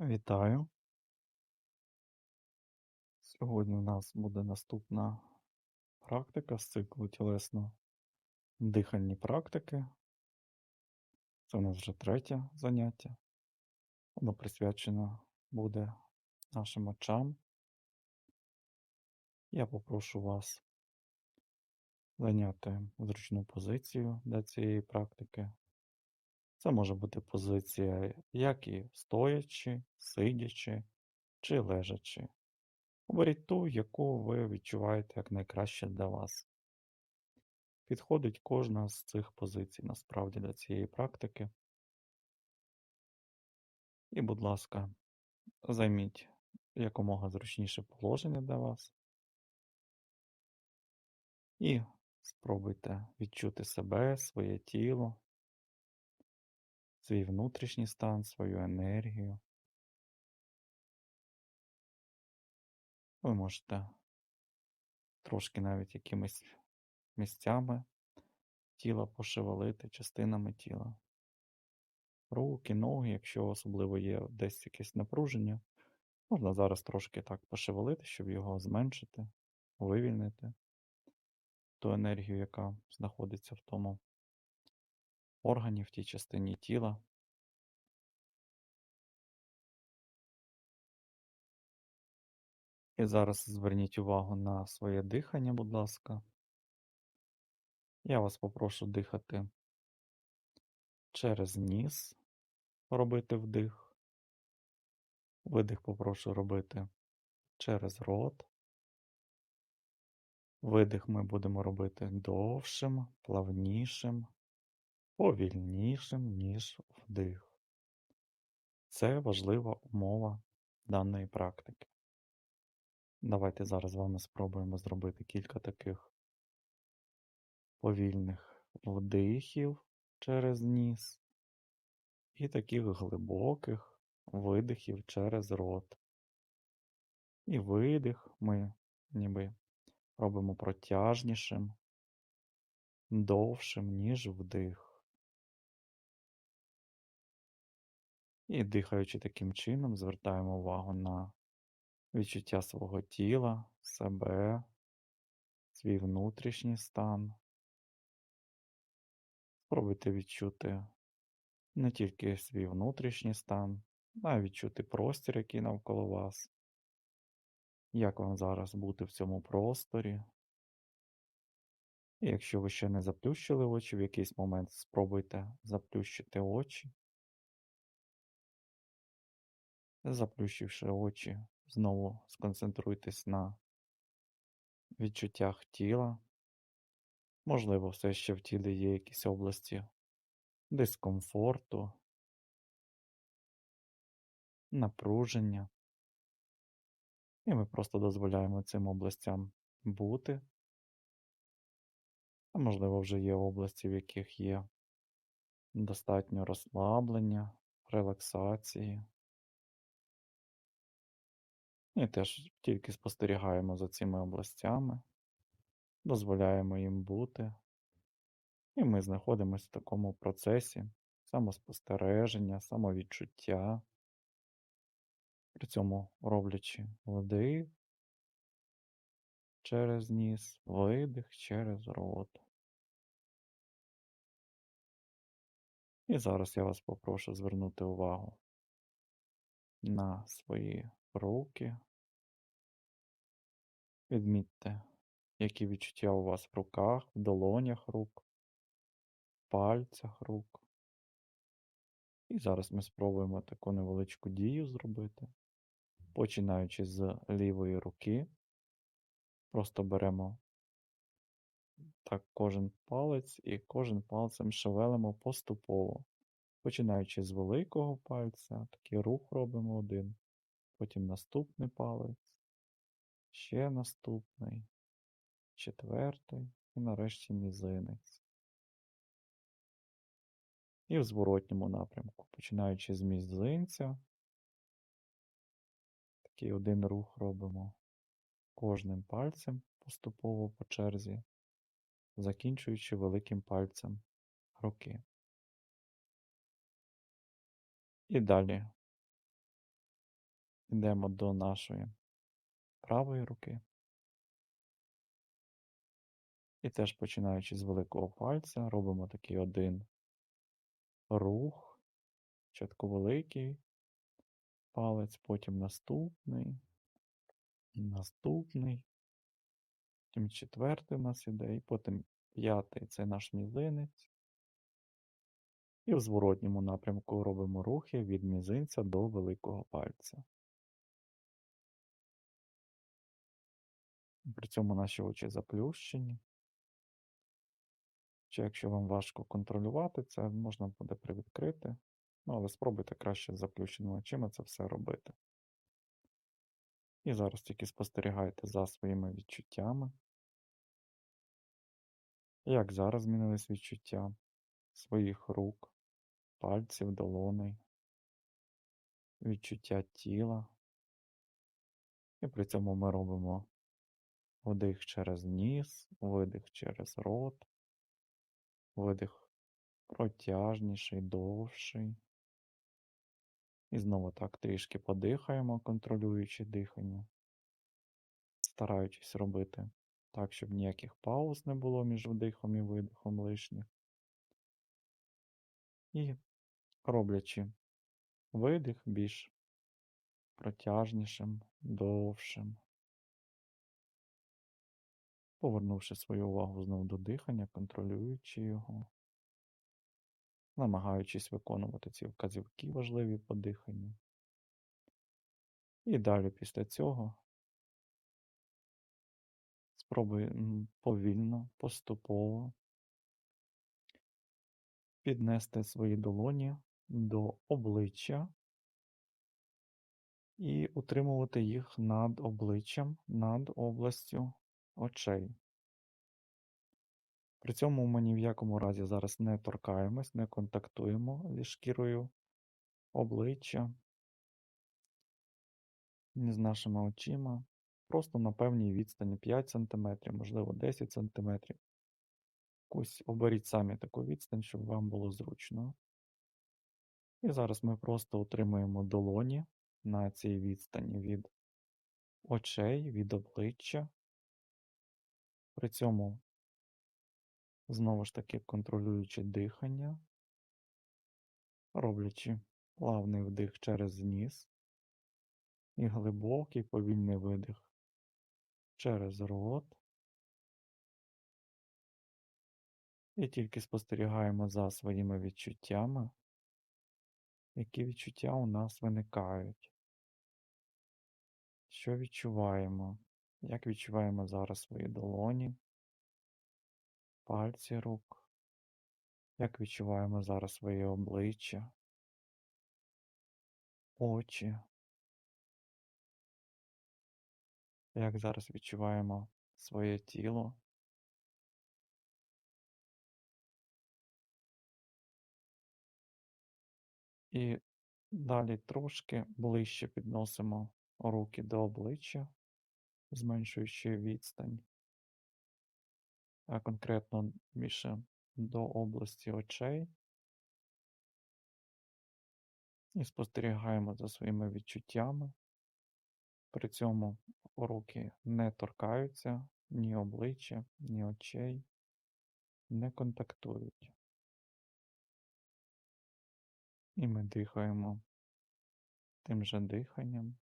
Вітаю! Сьогодні у нас буде наступна практика з циклу тілесно-дихальні практики. Це у нас вже третє заняття. Воно присвячено буде нашим очам. Я попрошу вас зайняти зручну позицію для цієї практики. Це може бути позиція як і стоячи, сидячи чи лежачи. Оберіть ту, яку ви відчуваєте як найкраще для вас. Підходить кожна з цих позицій насправді для цієї практики. І, будь ласка, займіть якомога зручніше положення для вас. І спробуйте відчути себе, своє тіло, свій внутрішній стан, свою енергію. Ви можете трошки навіть якимись місцями тіла пошевелити, частинами тіла. Руки, ноги, якщо особливо є десь якесь напруження, можна зараз трошки так пошевелити, щоб його зменшити, вивільнити ту енергію, яка знаходиться в тому органі, в тій частині тіла. І зараз зверніть увагу на своє дихання, будь ласка. Я вас попрошу дихати через ніс, робити вдих. Видих попрошу робити через рот. Видих ми будемо робити довшим, плавнішим, повільнішим, ніж вдих. Це важлива умова даної практики. Давайте зараз з вами спробуємо зробити кілька таких повільних вдихів через ніс і таких глибоких видихів через рот. І видих ми ніби робимо протяжнішим, довшим, ніж вдих. І дихаючи таким чином, звертаємо увагу на відчуття свого тіла, себе, свій внутрішній стан. Спробуйте відчути не тільки свій внутрішній стан, а й відчути простір, який навколо вас. Як вам зараз бути в цьому просторі? І якщо ви ще не заплющили очі, в якийсь момент спробуйте заплющити очі. Заплющивши очі, знову сконцентруйтесь на відчуттях тіла. Можливо, все ще в тілі є якісь області дискомфорту, напруження. І ми просто дозволяємо цим областям бути. А можливо, вже є області, в яких є достатньо розслаблення, релаксації. І теж тільки спостерігаємо за цими областями, дозволяємо їм бути. І ми знаходимося в такому процесі самоспостереження, самовідчуття, при цьому роблячи вдих через ніс, видих через рот. І зараз я вас попрошу звернути увагу на свої руки. Відмітьте, які відчуття у вас в руках, в долонях рук, в пальцях рук. І зараз ми спробуємо таку невеличку дію зробити. Починаючи з лівої руки, просто беремо так кожен палець і кожен пальцем шевелимо поступово. Починаючи з великого пальця, такий рух робимо один, потім наступний палець, ще наступний, четвертий і нарешті мізинець. І в зворотньому напрямку, починаючи з мізинця, такий один рух робимо кожним пальцем поступово по черзі, закінчуючи великим пальцем руки. І далі Йдемо до нашої правої руки. І теж починаючи з великого пальця, робимо такий один рух, спочатку великий палець, потім наступний, наступний, потім четвертий у нас іде, і потім п'ятий це наш мізинець. І в зворотньому напрямку робимо рухи від мізинця до великого пальця. При цьому наші очі заплющені. Чи якщо вам важко контролювати це, можна буде привідкрити. Ну, але спробуйте краще з заплющеними очима це все робити. І зараз тільки спостерігайте за своїми відчуттями. Як зараз змінились відчуття своїх рук, пальців, долоней, відчуття тіла. І при цьому ми робимо вдих через ніс, видих через рот, видих протяжніший, довший. І знову так трішки подихаємо, контролюючи дихання, стараючись робити так, щоб ніяких пауз не було між вдихом і видихом лишніх. І роблячи видих більш протяжнішим, довшим, повернувши свою увагу знову до дихання, контролюючи його, намагаючись виконувати ці вказівки важливі по диханню. І далі після цього спробуй повільно, поступово піднести свої долоні до обличчя і утримувати їх над обличчям, над областю очей. При цьому ми ні в якому разі зараз не торкаємось, не контактуємо зі шкірою обличчя, ні з нашими очима. Просто на певній відстані 5 см, можливо 10 см. Якусь оберіть самі таку відстань, щоб вам було зручно. І зараз ми просто утримуємо долоні на цій відстані від очей, від обличчя. При цьому, знову ж таки, контролюючи дихання, роблячи плавний вдих через ніс і глибокий повільний видих через рот. І тільки спостерігаємо за своїми відчуттями, які відчуття у нас виникають. Що відчуваємо? Як відчуваємо зараз свої долоні, пальці рук? Як відчуваємо зараз своє обличчя, очі? Як зараз відчуваємо своє тіло? І далі трошки ближче підносимо руки до обличчя, зменшуючи відстань, а конкретно більше до області очей. І спостерігаємо за своїми відчуттями. При цьому руки не торкаються ні обличчя, ні очей, не контактують. І ми дихаємо тим же диханням,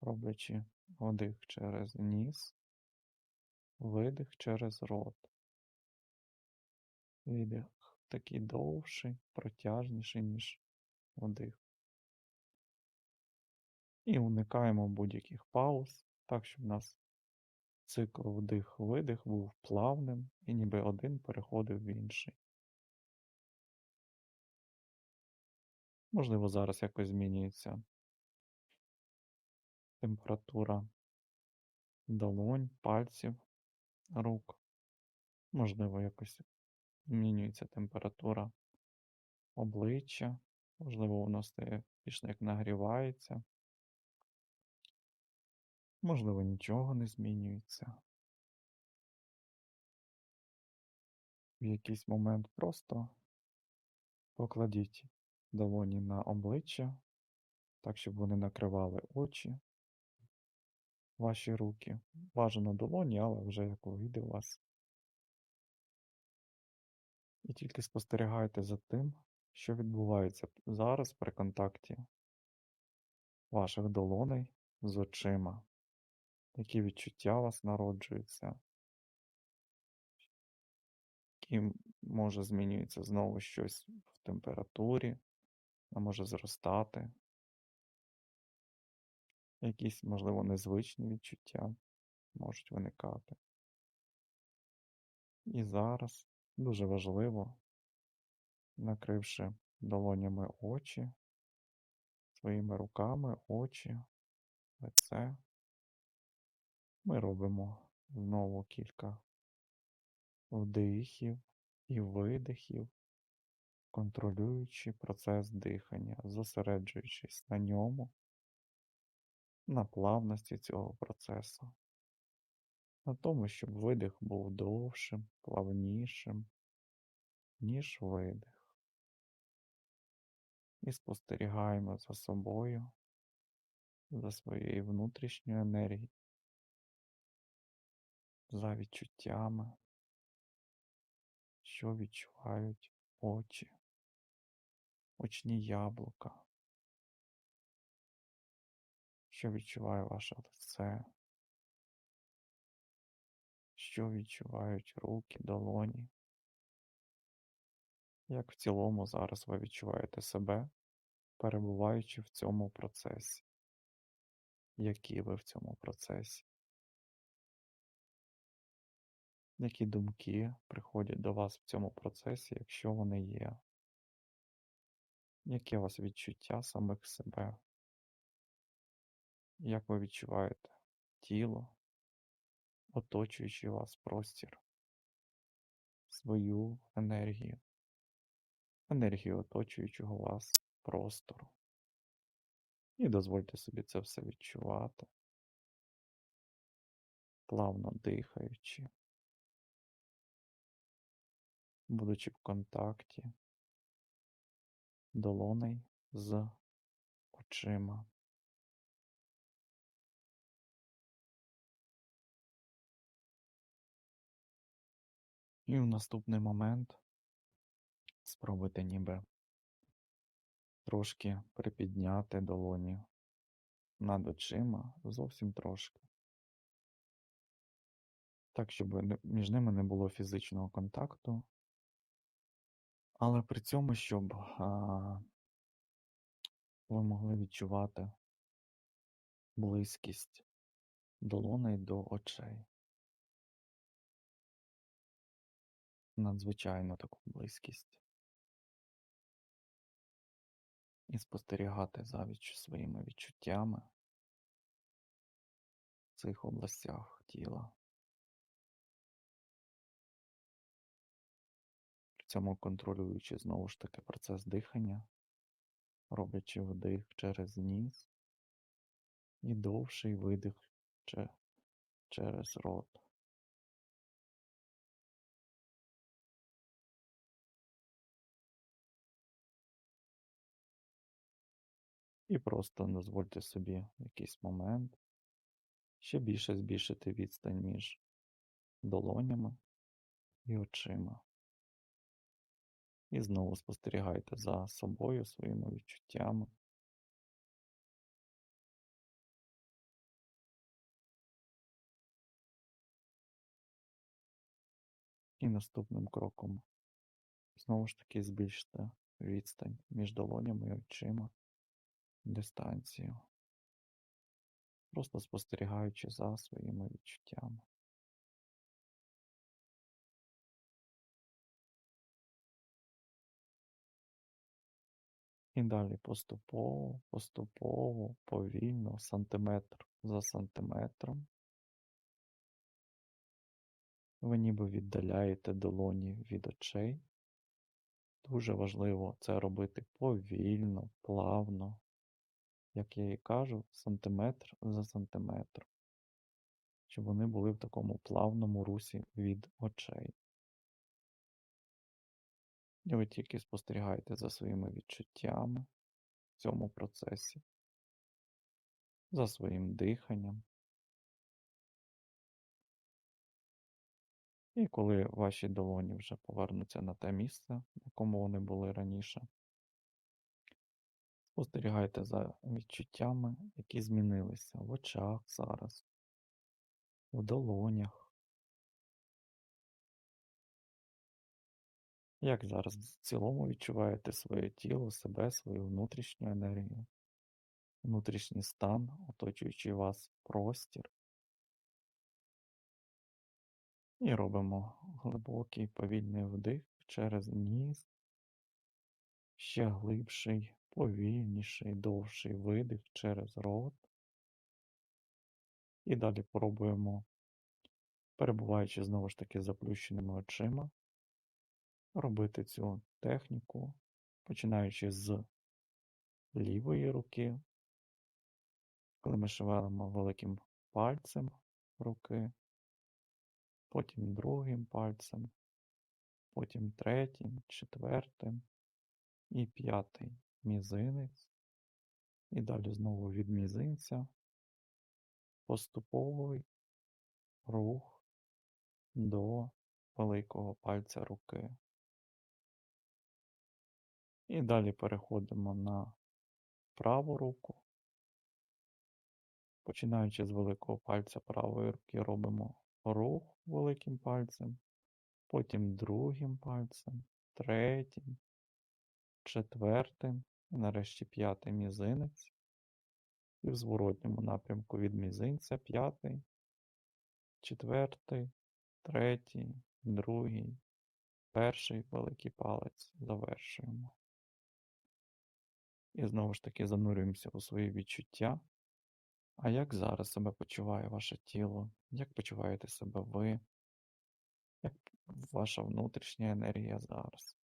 роблячи вдих через ніс, видих через рот. Видих такий довший, протяжніший, ніж вдих. І уникаємо будь-яких пауз, так, щоб у нас цикл вдих-видих був плавним і ніби один переходив в інший. Можливо, зараз якось змінюється температура долонь, пальців, рук. Можливо, якось змінюється температура обличчя, можливо, стає більш як нагрівається. Можливо, нічого не змінюється. В якийсь момент просто покладіть долоні на обличчя, так, щоб вони накривали очі, ваші руки. Бажано долоні, але вже як вийде у вас. І тільки спостерігайте за тим, що відбувається зараз при контакті ваших долоней з очима, які відчуття у вас народжуються, які може змінюється знову щось в температурі, а може зростати, якісь, можливо, незвичні відчуття можуть виникати. І зараз дуже важливо, накривши долонями очі, своїми руками, очі, лице, ми робимо знову кілька вдихів і видихів, контролюючи процес дихання, зосереджуючись на ньому, на плавності цього процесу, на тому, щоб видих був довшим, плавнішим, ніж видих. І спостерігаємо за собою, за своєю внутрішньою енергією, за відчуттями, що відчувають очі, очні яблука, що відчуває ваше лице, що відчувають руки, долоні. Як в цілому зараз ви відчуваєте себе, перебуваючи в цьому процесі? Які ви в цьому процесі? Які думки приходять до вас в цьому процесі, якщо вони є? Яке у вас відчуття самих себе? Як ви відчуваєте? Тіло, оточуючи вас простір, свою енергію, енергію оточуючого вас простору? І дозвольте собі це все відчувати, плавно дихаючи, будучи в контакті. Долоней з очима. І в наступний момент спробуйте ніби трошки припідняти долоні над очима зовсім трошки. Так, щоб між ними не було фізичного контакту, але при цьому, щоб а, ви могли відчувати близькість долоней до очей. Надзвичайну таку близькість. І спостерігати завіч своїми відчуттями в цих областях тіла. При цьому контролюючи знову ж таки процес дихання, роблячи вдих через ніс і довший видих через рот. І просто дозвольте собі в якийсь момент ще більше збільшити відстань між долонями і очима. І знову спостерігайте за собою, своїми відчуттями. І наступним кроком знову ж таки збільшити відстань між долонями і очима, дистанцію, просто спостерігаючи за своїми відчуттями. І далі поступово, поступово, повільно, сантиметр за сантиметром. Ви ніби віддаляєте долоні від очей. Дуже важливо це робити повільно, плавно, як я і кажу, сантиметр за сантиметром, щоб вони були в такому плавному русі від очей. І ви тільки спостерігаєте за своїми відчуттями в цьому процесі. за своїм диханням. І коли ваші долоні вже повернуться на те місце, в якому вони були раніше, спостерігайте за відчуттями, які змінилися в очах зараз, в долонях. Як зараз в цілому відчуваєте своє тіло, себе, свою внутрішню енергію, внутрішній стан, оточуючий вас простір. І робимо глибокий повільний вдих через ніс, ще глибший, повільніший, довший видих через рот. І далі пробуємо, перебуваючи знову ж таки заплющеними очима, робити цю техніку, починаючи з лівої руки, коли ми шевелимо великим пальцем руки, потім другим пальцем, потім третім, четвертим і п'ятий мізинець, і далі знову від мізинця поступовий рух до великого пальця руки. І далі переходимо на праву руку. Починаючи з великого пальця правої руки, робимо рух великим пальцем, потім другим пальцем, третім, четвертим нарешті п'ятий мізинець. І в зворотньому напрямку від мізинця п'ятий, четвертий, третій, другий, перший великий палець завершуємо. І знову ж таки занурюємося у свої відчуття. А як зараз себе почуває ваше тіло? Як почуваєте себе ви? Як ваша внутрішня енергія зараз?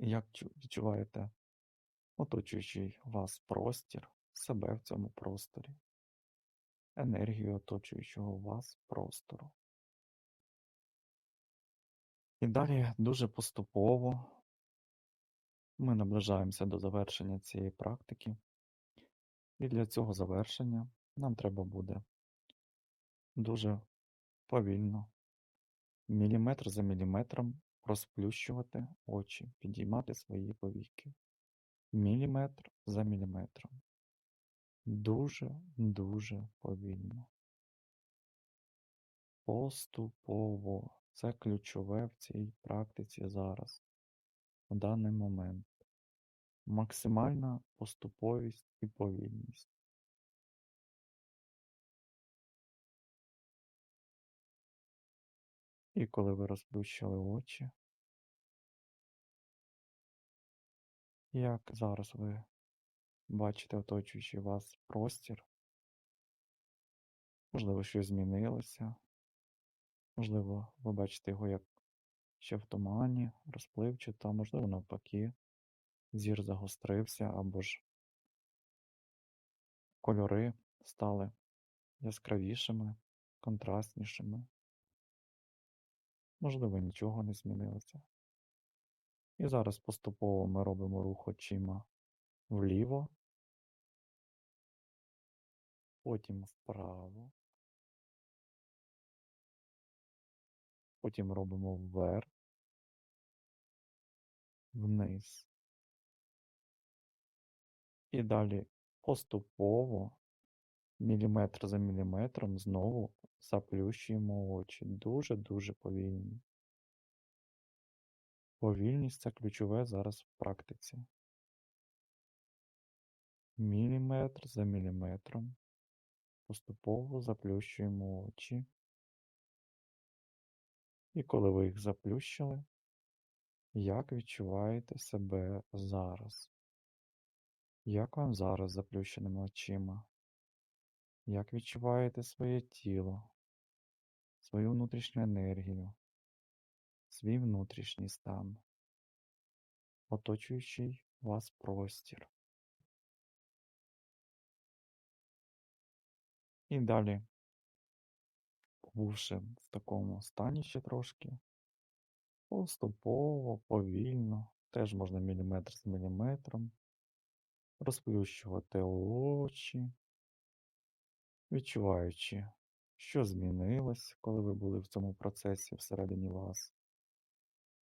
Як, відчуваєте оточуючий вас простір, себе в цьому просторі, енергію оточуючого вас простору? І далі дуже поступово ми наближаємося до завершення цієї практики. І для цього завершення нам треба буде дуже повільно, міліметр за міліметром розплющувати очі, підіймати свої повіки. Міліметр за міліметром. Дуже-дуже повільно. Поступово. Це ключове в цій практиці зараз, в даний момент максимальна поступовість і повільність. І коли ви розплющили очі, як зараз ви бачите оточуючий вас простір, можливо, щось змінилося, можливо, ви бачите його як ще в тумані, розпливчато, можливо, навпаки зір загострився або ж кольори стали яскравішими, контрастнішими. Можливо, нічого не змінилося. І зараз поступово ми робимо рух очима вліво, потім вправо, потім робимо вверх, вниз. І далі поступово, міліметр за міліметром, знову заплющуємо очі. Дуже-дуже повільно. Повільність це ключове зараз в практиці. Міліметр за міліметром. Поступово заплющуємо очі. І коли ви їх заплющили, як відчуваєте себе зараз? Як вам зараз заплющеними очима? Як відчуваєте своє тіло, свою внутрішню енергію, свій внутрішній стан, оточуючий вас простір? І далі, побувши в такому стані ще трошки, поступово, повільно, теж можна міліметр з міліметром розплющувати очі, відчуваючи, що змінилось, коли ви були в цьому процесі всередині вас.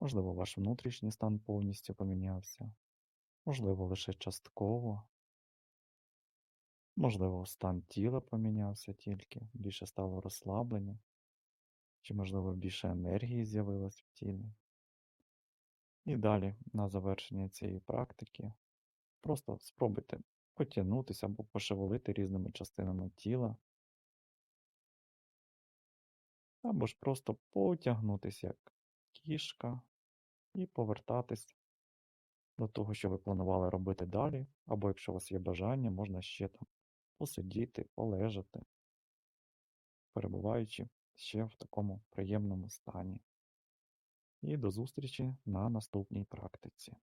Можливо, ваш внутрішній стан повністю помінявся, можливо, лише частково, можливо, стан тіла помінявся тільки, більше стало розслаблення, чи, можливо, більше енергії з'явилось в тілі. І далі, на завершення цієї практики, просто спробуйте потягнутися або пошевелити різними частинами тіла, або ж просто потягнутися як кішка і повертатись до того, що ви планували робити далі, або якщо у вас є бажання, можна ще там посидіти, полежати, перебуваючи ще в такому приємному стані. І до зустрічі на наступній практиці.